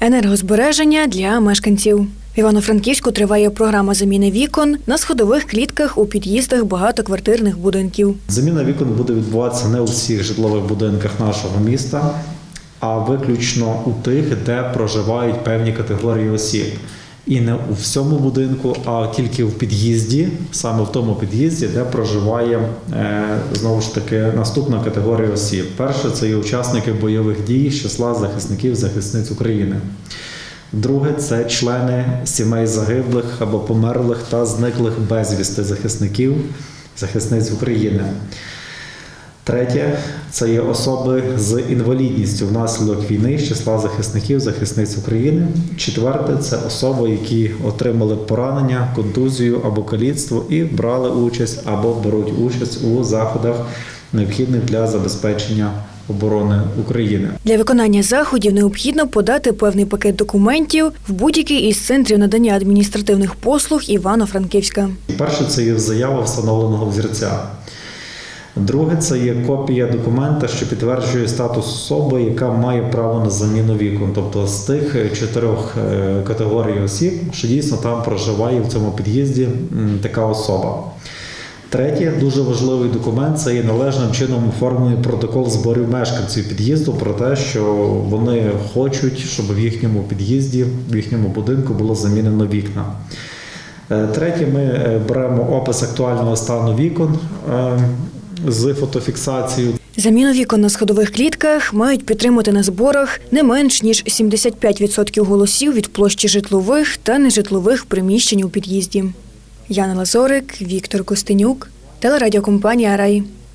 Енергозбереження для мешканців. В Івано-Франківську триває програма заміни вікон на сходових клітках у під'їздах багатоквартирних будинків. Заміна вікон буде відбуватися не у всіх житлових будинках нашого міста, а виключно у тих, де проживають певні категорії осіб. І не у всьому будинку, а тільки в під'їзді, саме в тому під'їзді, де проживає е, знову ж таки наступна категорія осіб. Перше це є учасники бойових дій з числа захисників захисниць України. Друге це члени сімей загиблих або померлих та зниклих безвісти захисників захисниць України. Третє це є особи з інвалідністю внаслідок війни з числа захисників захисниць України. Четверте це особи, які отримали поранення, контузію або каліцтво і брали участь або беруть участь у заходах, необхідних для забезпечення оборони України. Для виконання заходів необхідно подати певний пакет документів в будь-який із центрів надання адміністративних послуг Івано-Франківська. Перше це є заява встановленого взірця. Друге це є копія документа, що підтверджує статус особи, яка має право на заміну вікон, тобто з тих чотирьох е, категорій осіб, що дійсно там проживає в цьому під'їзді така особа. Третє, дуже важливий документ це є належним чином оформлений протокол зборів мешканців під'їзду про те, що вони хочуть, щоб в їхньому під'їзді, в їхньому будинку було замінено вікна. Е, Третє, ми е, беремо опис актуального стану вікон е, з фотофіксацією. Заміну вікон на сходових клітках мають підтримати на зборах не менш ніж 75% голосів від площі житлових та нежитлових приміщень у під'їзді. Яна Лазорик, Віктор Костенюк, телерадіокомпанія Рай.